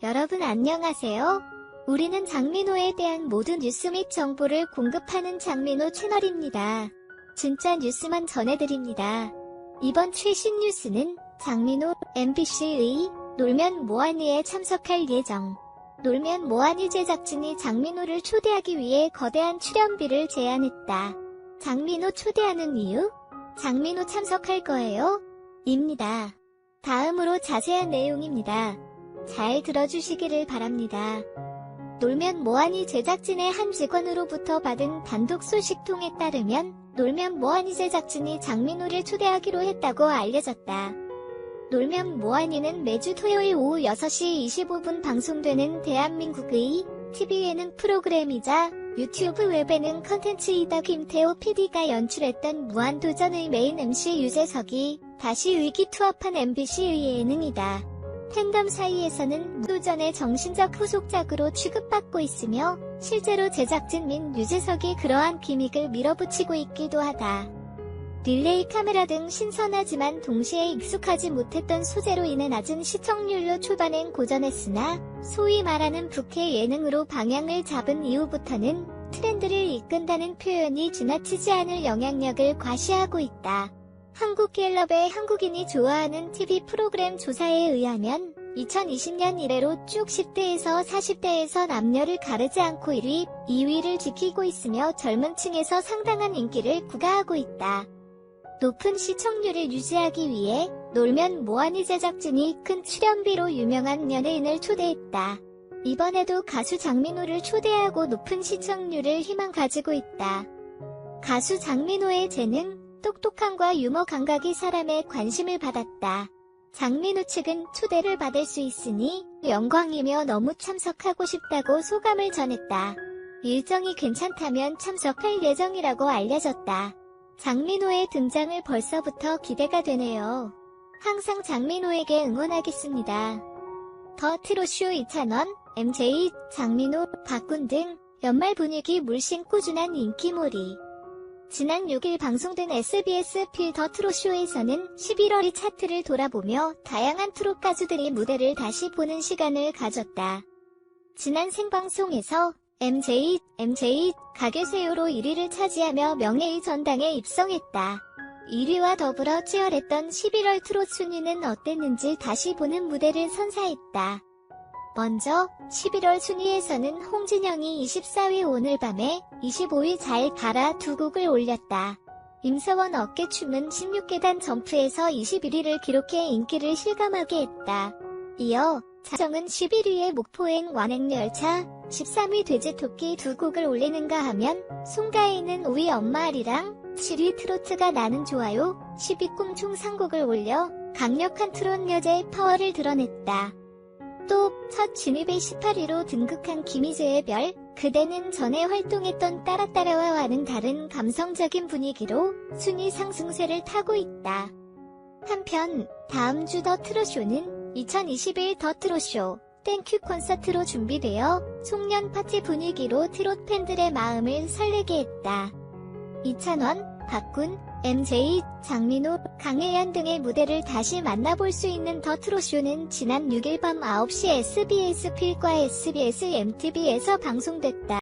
여러분 안녕하세요. 우리는 장민호에 대한 모든 뉴스 및 정보를 공급하는 장민호 채널입니다. 진짜 뉴스만 전해드립니다. 이번 최신 뉴스는 장민호 MBC의 놀면 뭐하니에 참석할 예정. 놀면 뭐하니 제작진이 장민호를 초대하기 위해 거대한 출연비를 제안했다. 장민호 초대하는 이유? 장민호 참석할 거예요? 입니다. 다음으로 자세한 내용입니다. 잘 들어주시기를 바랍니다. 놀면 뭐하니 제작진의 한 직원으로부터 받은 단독 소식통에 따르면 놀면 뭐하니 제작진이 장민호를 초대하기로 했다고 알려졌다. 놀면 뭐하니는 매주 토요일 오후 6시 25분 방송되는 대한민국의 TV 예능 프로그램이자 유튜브 웹예능 컨텐츠이다 김태호 PD가 연출했던 무한도전의 메인 MC 유재석이 다시 의기투합한 MBC의 예능이다. 팬덤 사이에서는 무도전의 정신적 후속작으로 취급받고 있으며 실제로 제작진 민 유재석이 그러한 기믹을 밀어붙이고 있기도 하다. 릴레이 카메라 등 신선하지만 동시에 익숙하지 못했던 소재로 인해 낮은 시청률로 초반엔 고전했으나 소위 말하는 부캐 예능으로 방향을 잡은 이후부터는 트렌드를 이끈다는 표현이 지나치지 않을 영향력을 과시하고 있다. 한국갤럽의 한국인이 좋아하는 TV 프로그램 조사에 의하면 2020년 이래로 쭉 10대에서 40대에서 남녀를 가르지 않고 1위, 2위를 지키고 있으며 젊은 층에서 상당한 인기를 구가하고 있다. 높은 시청률을 유지하기 위해 놀면 뭐하니 제작진이 큰 출연비로 유명한 연예인을 초대했다. 이번에도 가수 장민호를 초대하고 높은 시청률을 희망 가지고 있다. 가수 장민호의 재능, 똑똑함과 유머 감각이 사람의 관심을 받았다. 장민호 측은 초대를 받을 수 있으니 영광이며 너무 참석하고 싶다고 소감을 전했다. 일정이 괜찮다면 참석할 예정이라고 알려졌다. 장민호의 등장을 벌써부터 기대가 되네요. 항상 장민호에게 응원하겠습니다. 더 트롯쇼 2,000원, MJ, 장민호, 박군 등 연말 분위기 물씬 꾸준한 인기몰이. 지난 6일 방송된 SBS 필더 트롯쇼에서는 11월의 차트를 돌아보며 다양한 트롯 가수들이 무대를 다시 보는 시간을 가졌다. 지난 생방송에서 MJ, MJ, 가게세요로 1위를 차지하며 명예의 전당에 입성했다. 1위와 더불어 치열했던 11월 트롯 순위는 어땠는지 다시 보는 무대를 선사했다. 먼저 11월 순위에서는 홍진영이 24위 오늘 밤에 25위 잘 가라 두 곡을 올렸다. 임서원 어깨춤은 16계단 점프에서 21위를 기록해 인기를 실감하게 했다. 이어 자정은 11위의 목포행 완행열차, 13위 돼지토끼 두 곡을 올리는가 하면 송가인은 5위 엄마아리랑 7위 트로트가 나는 좋아요, 10위 꿈총 3곡을 올려 강력한 트롯 여자의 파워를 드러냈다. 또 첫 진입에 18위로 등극한 김희재의 별, 그대는 전에 활동했던 따라따라와와는 다른 감성적인 분위기로 순위 상승세를 타고 있다. 한편 다음 주 더 트롯쇼는 2021 더 트롯쇼 땡큐 콘서트로 준비되어 송년 파티 분위기로 트롯 팬들의 마음을 설레게 했다. 이찬원, 박군, MJ, 장민호, 강혜연 등의 무대를 다시 만나볼 수 있는 더 트롯쇼는 지난 6일 밤 9시 SBS 필과 SBS MTV에서 방송됐다.